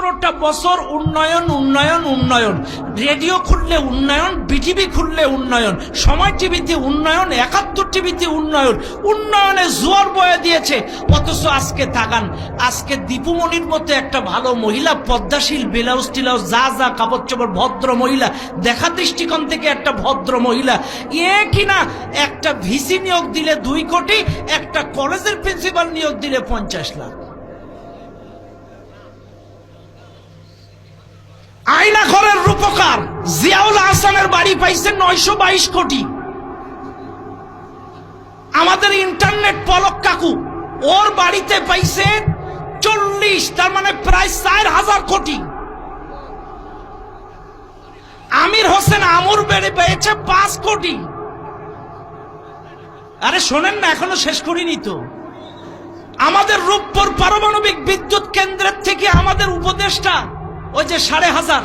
সতেরোটা বছর উন্নয়ন উন্নয়ন উন্নয়ন। রেডিও খুললে উন্নয়ন, বিটিভি খুললে উন্নয়ন, সময় টিভিতে উন্নয়ন, একাত্তর টিভিতে উন্নয়ন। উন্নয়নে জোয়ার বয়ে দিয়েছে। অথচ আজকে তাকান আজকে দীপুমণির মতো একটা ভালো মহিলা, পদ্মাশীল, ব্লাউজ টিলাউজ, যা যা কাপড় চোপড়, ভদ্র মহিলা, দেখা দৃষ্টিকোণ থেকে একটা ভদ্র মহিলা। এ কিনা একটা ভিসি নিয়োগ দিলে দুই কোটি, একটা কলেজের প্রিন্সিপাল নিয়োগ দিলে পঞ্চাশ লাখ। আয়না ঘরের রূপকার জিয়াউল হাসানের বাড়ি পাইছে নয়শো বাইশ কোটি। আমাদের ইন্টারনেট পলক কাকু, ওর বাড়িতে পাইছে চল্লিশ, তার মানে প্রায় চার হাজার কোটি। আমির হোসেন আমুর বেড়ে পেয়েছে পাঁচ কোটি। আরে শোনেন না, এখনও শেষ করিনি তো। আমাদের রূপপুর পারমাণবিক বিদ্যুৎ কেন্দ্রের থেকে আমাদের উপদেষ্টা ওই যে সাড়ে হাজার।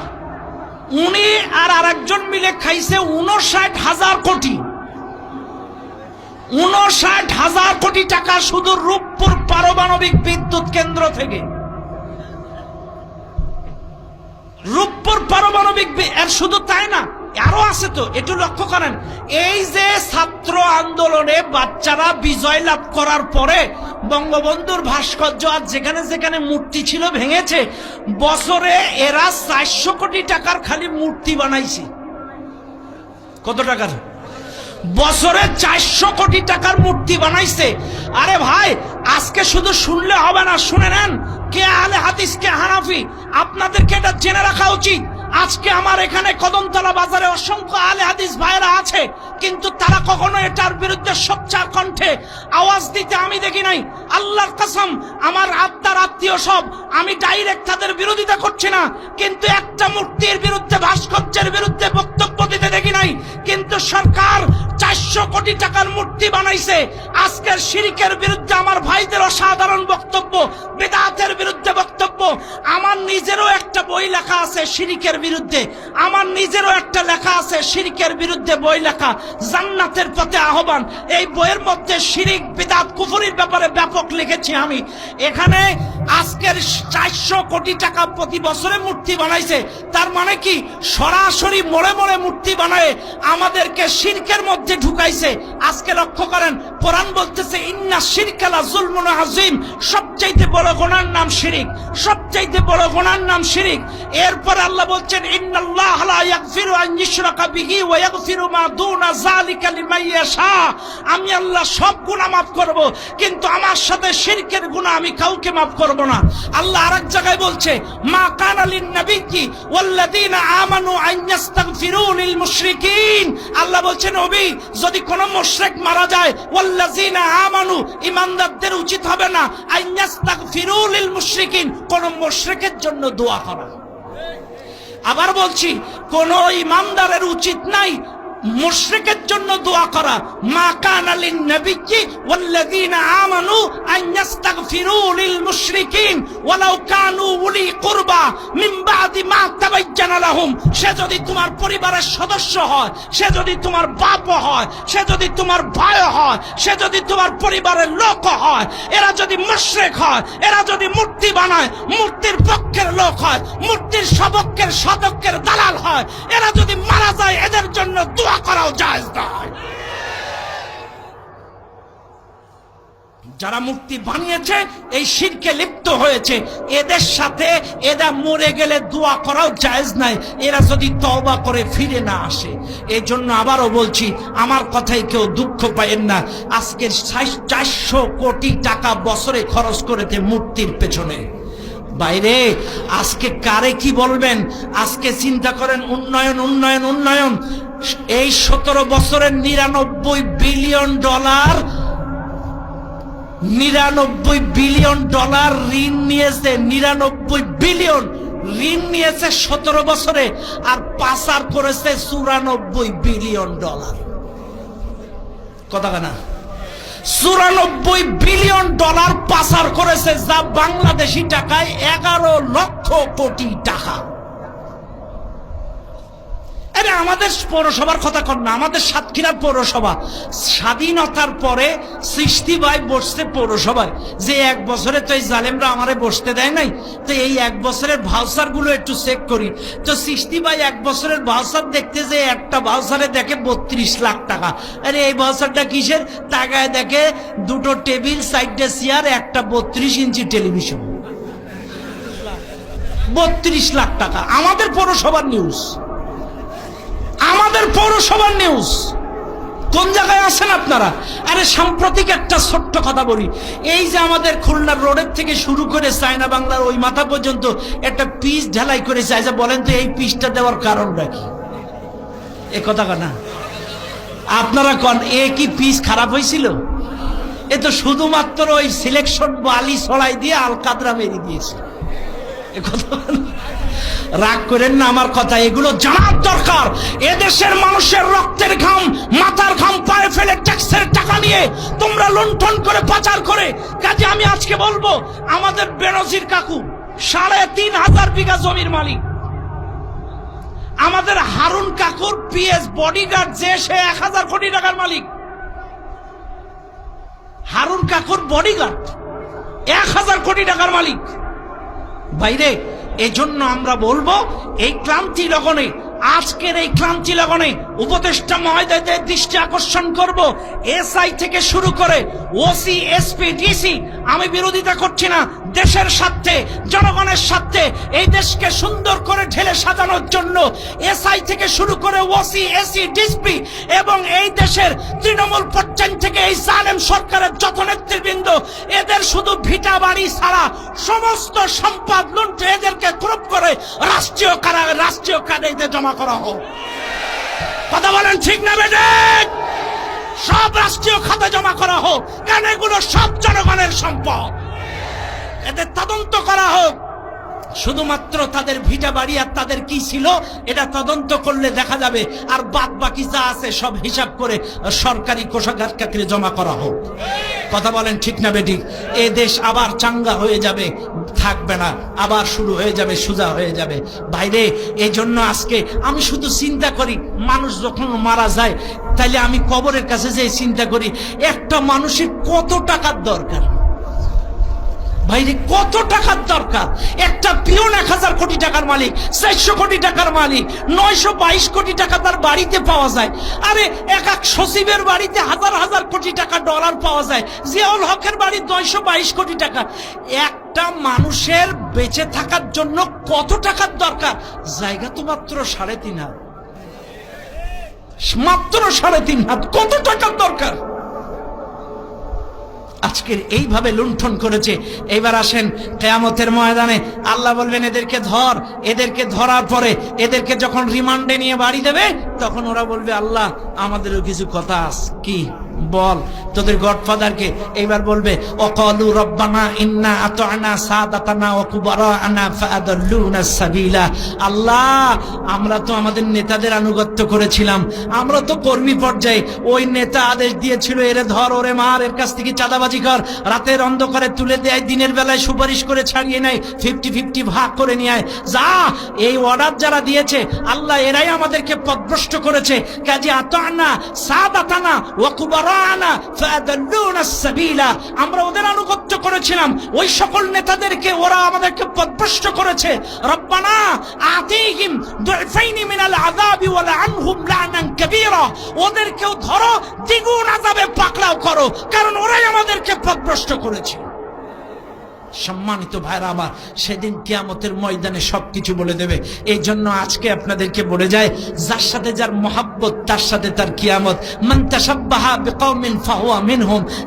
উনি আর আরেকজন মিলে খাইছে উনষাট হাজার কোটি। উনষাট হাজার কোটি টাকা শুধু রূপপুর পারমাণবিক বিদ্যুৎ কেন্দ্র থেকে। রূপপুর পারমাণবিক এর শুধু তাই না, আরও আছে তো, একটু লক্ষ্য করেন। এই যে ছাত্র আন্দোলনে বাচ্চারা বিজয় লাভ করার পরে বঙ্গবন্ধুর ভাস্কর্য আর যেখানে যেখানে মূর্তি ছিল, ভেঙেছে। বছরে এরা চারশো কোটি টাকার খালি মূর্তি বানাইছে। কত টাকার? বছরে চারশো কোটি টাকার মূর্তি বানাইছে। আরে ভাই, আজকে শুধু শুনলে হবে না, শুনে নেন। কে আলে হাদিস, কে হানাফি? আপনাদেরকে এটা জেনে রাখা উচিত। আজকে আমার এখানে কদমতলা বাজারে অসংখ্য আলে হাদিস ভাইরা আছে। কিন্তু তারা কখনো এটার বিরুদ্ধে সোচ্চার কণ্ঠে আওয়াজ দিতে আমি দেখি নাই। আল্লাহর কসম, আমার আত্মার আত্মীয় সব, আমি ডাইরেক্ট তাদের বিরোধিতা করছি না, কিন্তু একটা মূর্তির বিরুদ্ধে, ভাস্কর্যের বিরুদ্ধে বক্তব্য দিতে দেখি নাই। কিন্তু সরকার চারশো কোটি টাকার মূর্তি বানাইছে। আজকের শিরিকের বিরুদ্ধে আমার ভাইদের অসাধারণ বক্তব্য, বেদাতের বিরুদ্ধে বক্তব্য। আমার নিজেরও একটা বই লেখা আছে শিরিকের বিরুদ্ধে। আমার নিজেরও একটা লেখা আছে শিরিকের বিরুদ্ধে বই লেখা। জান্নাতের পথে আহ্বান। এই বইয়ের মধ্যে শিরিক বিদাত কুফুরির ব্যাপারে ব্যাপক লিখেছি আমি। এখানে আজকের চারশো কোটি টাকা প্রতি বছরে মূর্তি বানাইছে। তার মানে কি? সরাসরি মোড়ে মোড়ে মূর্তি বানায় আমাদেরকে শিরকের মধ্যে ঢুকাইছে। আজকে লক্ষ্য করেন, কোরআন বলতেছে, ইন্না শিরকালা জুলমুন আজিম সবচাইতে বড় গোনার নাম শিরিক। সবচাইতে বড় গোনার নাম শিরিক। এরপর আল্লাহ বলছেন আমি আল্লাহ সব গুনাহ মাফ করব, কিন্তু আমার সাথে শিরকের গুনাহ আমি কাউকে মাফ করব না। আল্লাহ আরেক জায়গায় বলছে, মা কানা আমানু মুশরিকিন আল্লাহ নবী, যদি কোন মুশরিক মারা যায় আমানু উচিত হবে না আন মুশরিকিন কোন মুশরিকের জন্য দোয়া করা। আবার বলছি, কোন ইমানদারের উচিত নাই মুশরিকের জন্য দোয়া করা। মা কান আলিন ওয়াল্লাযীনা আমানু আন ইস্তাগফিরু লিল মুশরিকিন ওয়ালাউ কানু উলি কুরবা মিন বাদি মা তাবায়্যানা লাহুম। সে যদি তোমার পরিবারের সদস্য হয়, সে যদি তোমার বাপ হয়, সে যদি তোমার ভাই হয়, সে যদি তোমার পরিবারের লোক হয়, এরা যদি মুশরিক হয়, এরা যদি মূর্তি বানায়, মূর্তির পক্ষের লোক হয়, মূর্তির সপক্ষের সদক্ষের দালাল হয়, এরা যদি মারা যায়, এদের জন্য দোয়া করাও জায়েজ নয়। যারা মূর্তি বানিয়েছে, এই শিরকে লিপ্ত হয়েছে, এদের সাথে এরা মরে গেলে দোয়া করাও জায়েজ নাই এরা যদি তওবা করে ফিরে না আসে এই জন্য আবারও বলছি, আমার কথাই কেউ দুঃখ পাইয়েন না। আজকের চারশো কোটি টাকা বছরে খরচ করেছে মূর্তির পেছনে। বাইরে, আজকে কারে কি বলবেন? আজকে চিন্তা করেন, উন্নয়ন উন্নয়ন উন্নয়ন। এই সতেরো বছরের নিরানব্বই বিলিয়ন ডলার, নিরানব্বই বিলিয়ন ডলার ঋণ নিয়েছে, নিরানব্বই বিলিয়ন ঋণ নিয়েছে সতেরো বছরে, আর পাচার করেছে চুরানব্বই বিলিয়ন ডলার। কথা না? চুরানব্বই বিলিয়ন ডলার পাচার করেছে যা বাংলাদেশি টাকায় এগারো লক্ষ কোটি টাকা। আমাদের পৌরসভার কথা কর না, আমাদের সাতক্ষীরার পৌরসভা। স্বাধীনতার পরে সৃষ্টি ভাই বসছে পৌরসভায়। যে এক বছরে তো এই জালেমরা আমারে বসতে দেয় নাই, তো এই এক বছরের ভাউচারগুলো একটু চেক করি। তো সৃষ্টি ভাই এক বছরের ভাউচার দেখতে যে একটা ভাউচারে দেখে বত্রিশ লাখ টাকা। আরে এই ভাউচারটা কিসের? টাকায় দেখে দুটো টেবিল সাইডে চেয়ার, একটা বত্রিশ ইঞ্চি টেলিভিশন। বত্রিশ লাখ টাকা। আমাদের পৌরসভার নিউজ আমাদের পৌরসভার নিউজ কোন জায়গায় আছেন আপনারা? আরে সাম্প্রতিক একটা ছোট্ট কথা বলি। এই যে আমাদের খুলনার রোডের থেকে শুরু করে চায়না বাংলার ওই মাথা পর্যন্ত একটা পিস ঢালাই করে চাই যে বলেন তো এই পিসটা দেওয়ার কারণটা কি? এ কথা না। আপনারা কন, এ কি পিস খারাপ হয়েছিল? এ তো শুধুমাত্র ওই সিলেকশন বালি ছড়াই দিয়ে আল কাদরা মেরে দিয়েছে। এ কথা বলেন। রাগ করেন না আমার কথা, এগুলো জানার দরকার। এদেশের মানুষের রক্তের ঘাম, মাথার ঘাম, পায়ে ফেলে ট্যাক্সের টাকা নিয়ে তোমরা লুণ্ঠন করে পাচার করে। কাজে আমি আজকে বলব, আমাদের বেনজির কাকু, সাড়ে তিন হাজার বিঘা জমির মালিক। আমাদের হারুন কাকুর পিএস বডিগার্ড যে, সে এক হাজার কোটি টাকার মালিক। হারুন কাকুর বডিগার্ড, এক হাজার কোটি টাকার মালিক। বাইরে, এজন্য আমরা বলব, এই ক্লান্তি লগনে, আজকের এই ক্লান্তি লগনে উপদেষ্টা মহোদয়দের দৃষ্টি আকর্ষণ করব। এসআই থেকে শুরু করে, ওসি, এসপি, ডিসি, আমি বিরোধিতা করছি না দেশের স্বার্থে, জনগণের স্বার্থে এই দেশকে সুন্দর করে ঢেলে সাজানোর জন্য এসআই থেকে শুরু করে ওসি, এসি, ডিসপি এবং এই দেশের তৃণমূল পর্যায় থেকে এই জালেম সরকারের যত নেতৃবৃন্দ, এদের শুধু ভিটা বাড়ি ছাড়া সমস্ত সম্পদ লুণ্ঠে এদেরকে গ্রুপ করে রাষ্ট্রীয় কারা রাষ্ট্রীয় কারাগারে জমা করা হোক। কথা বলেন ঠিক না বেটে সব রাষ্ট্রীয় খাতে জমা করা হোক। কেন এগুলো সব জনগণের সম্পদ? এদের তদন্ত করা হোক। শুধুমাত্র তাদের ভিটা বাড়ি আর তাদের কি ছিল, এটা তদন্ত করলে দেখা যাবে। আর বাদ বাকি যা আছে সব হিসাব করে সরকারি কোষাগার কাকরে জমা করা হোক। কথা বলেন ঠিক না বেটি? এ দেশ আবার চাঙ্গা হয়ে যাবে, থাকবে না। আবার শুরু হয়ে যাবে, সোজা হয়ে যাবে। বাইরে এই জন্য আজকে আমি শুধু চিন্তা করি, মানুষ যখন মারা যায়, তাইলে আমি কবরের কাছে যে চিন্তা করি, একটা মানুষের কত টাকার দরকার? ভাইরে, কত টাকার দরকার? একটা পিওন এক হাজার কোটি টাকার মালিক, চারশো কোটি টাকার মালিক, নয়শো বাইশ কোটি টাকা তার বাড়িতে পাওয়া যায়। আরে, এক এক সচিবের বাড়িতে হাজার হাজার কোটি টাকা ডলার পাওয়া যায়। জিয়াউল হকের বাড়ি নয়শো বাইশ কোটি টাকা। একটা মানুষের বেঁচে থাকার জন্য কত টাকার দরকার? জায়গা তো মাত্র সাড়ে তিন হাত। মাত্র সাড়ে তিন হাত। কত দরকার আজকের এইভাবে লুণ্ঠন করেছে। এবার আসেন কেয়ামতের ময়দানে। আল্লাহ বলবেন, এদেরকে ধর, এদেরকে ধরার পরে এদেরকে যখন রিমান্ডে নিয়ে বাড়ি দেবে, তখন ওরা বলবে, আল্লাহ, আমাদেরও কিছু কথা আস কি? বল, তোদের গডফাদারকে এইবার বলবে অকলু রব্বানা ইন্না আতানা সাদাতানা ওয়া কুবারানা ফাআদাল্লুনা সাবিলা। আল্লাহ, আমরা তো আমাদের নেতাদের আনুগত্য করেছিলাম। আমরা তো কর্মী পর্যায়ে ওই নেতা আদেশ দিয়েছিল, এরে ধর, ওরে মার, এর কাছ থেকে চাঁদাবাজি কর। রাতের অন্ধকারে তুলে দেয়, দিনের বেলায় সুপারিশ করে ছাড়িয়ে নেয় ফিফটি ফিফটি ভাগ করে নিয়ে আয়। যা, এই অর্ডার যারা দিয়েছে, আল্লাহ এরাই আমাদেরকে পদভ্রষ্ট করেছে। কাজে আতানা সাদাতানা ওয়া ফাদাল্লুনা সাবিলা আমরা ওদের আনুগত্য করেছিলাম। ওই সকল নেতাদেরকে ওরা আমাদেরকে করেছে। ওদেরকেও ধরো, দ্বিগুণ আযাবে পাকড়াও করো। কারণ ওরাই আমাদেরকে পদভ্রষ্ট করেছে। সম্মানিত ভাইরা আমার, সেদিন কিয়ামতের ময়দানে সবকিছু বলে দেবে। এই জন্য আজকে আপনাদেরকে বলে যায়, যার সাথে যার মহাব্বত, তার সাথে তার কিয়ামত।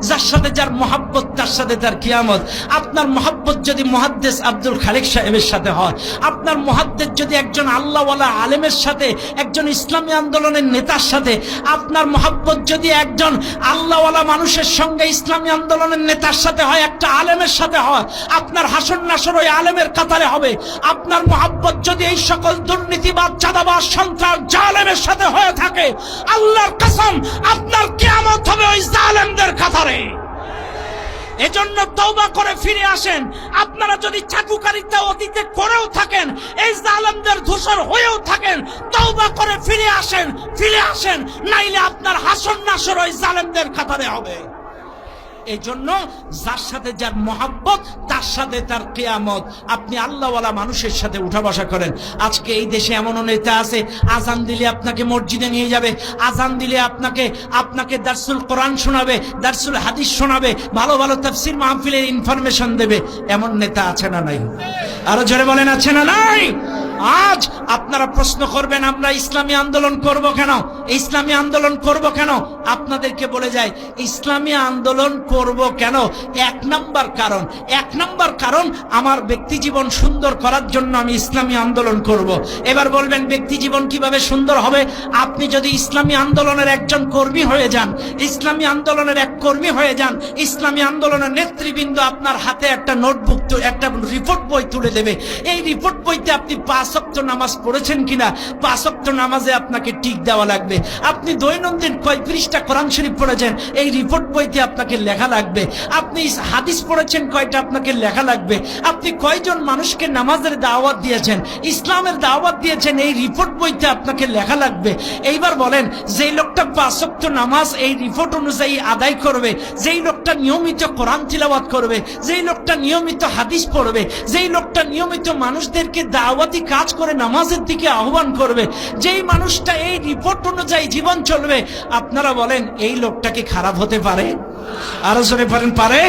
যার সাথে যার মহাব্বত, তার সাথে তার কিয়ামত। আপনার মহাব্বত যদি মুহাদ্দিস আব্দুল খালিক সাহেবের সাথে হয়, আপনার মুহাদ্দিস যদি একজন আল্লাহওয়ালা আলেমের সাথে, একজন ইসলামী আন্দোলনের নেতার সাথে, আপনার মহাব্বত যদি একজন আল্লাহওয়ালা মানুষের সঙ্গে ইসলামী আন্দোলনের নেতার সাথে হয়, একটা আলেমের সাথে হয় আপনার হাসন নাসর ওই আলেমের কাতারে হবে। আপনার মহাব্বত যদি এই সকল দুর্নীতিবাদ চাঁদাবাদ সন্ত্রাস, জালেমের সাথে হয়ে থাকে, আল্লাহর কসম, আপনার কেয়ামত হবে ওই জালেমদের কাতারে। এজন্য তওবা করে ফিরে আসেন। আপনারা যদি চাকুকারিতা অতীতে করেও থাকেন, এই জালেমদের ধূসর হয়েও থাকেন, তওবা করে ফিরে আসেন ফিরে আসেন, নাইলে আপনার হাসন নাসর ওই জালেমদের কাতারে হবে। এই জন্য যার সাথে যার মহাব্বত, তার সাথে তার কেয়ামত। আপনি আল্লাহওয়ালা মানুষের সাথে উঠা বসা করেন। আজকে এই দেশে এমনও নেতা আছে, আজান দিলে আপনাকে মসজিদে নিয়ে যাবে, আজান দিলে আপনাকে আপনাকে দার্সুল কোরআন শোনাবে, দার্সুল হাদিস শোনাবে, ভালো ভালো তাফসির মাহফিলের ইনফরমেশন দেবে। এমন নেতা আছে না নাই? আরও জোরে বলেন, আছে না নাই? আজ আপনারা প্রশ্ন করবেন, আমরা ইসলামী আন্দোলন করব কেন? ইসলামী আন্দোলন করব কেন? আপনাদেরকে বলে যায় ইসলামী আন্দোলন করব কেন? এক নাম্বার কারণ, এক নাম্বার কারণ আমার ব্যক্তি জীবন সুন্দর করার জন্য আমি ইসলামী আন্দোলন করব। এবার বলবেন, ব্যক্তি জীবন কীভাবে সুন্দর হবে? আপনি যদি ইসলামী আন্দোলনের একজন কর্মী হয়ে যান, ইসলামী আন্দোলনের এক কর্মী হয়ে যান, ইসলামী আন্দোলনের নেতৃবৃন্দ আপনার হাতে একটা নোটবুক, একটা রিপোর্ট বই তুলে দেবে। এই রিপোর্ট বইতে আপনি পাঁচক্ত নামাজ পড়েছেন কিনা? পাঁচক্ত নামাজে আপনাকে টিক দেওয়া লাগবে। আপনি দৈনন্দিন কোরআন শরীফ পড়েছেন, এই রিপোর্ট বইতে আপনাকে লেখা লাগবে। আপনি হাদিস পড়েছেন, কয়টা আপনাকে লেখা লাগবে। আপনি কয়জন মানুষকে নামাজের দাওয়াত দিয়েছেন, ইসলামের দাওয়াত দিয়েছেন, এই রিপোর্ট বইতে আপনাকে লেখা লাগবে। এইবার বলেন, যেই লোকটা পাঁচক্ত নামাজ এই রিপোর্ট অনুযায়ী আদায় করবে, যেই লোকটা নিয়মিত কোরআন তিলাওয়াত করবে, যেই লোকটা নিয়মিত হাদিস পড়বে, যেই লোকটা নিয়মিত মানুষদেরকে দাওয়াতি কাজ করে, নামাজের দিকে আহ্বান করবে। যেই মানুষটা এই রিপোর্ট অনুযায়ী জীবন চলবে, আপনারা বলেন, এই লোকটা কি খারাপ হতে পারে? আরও জোরে পারেন পারে?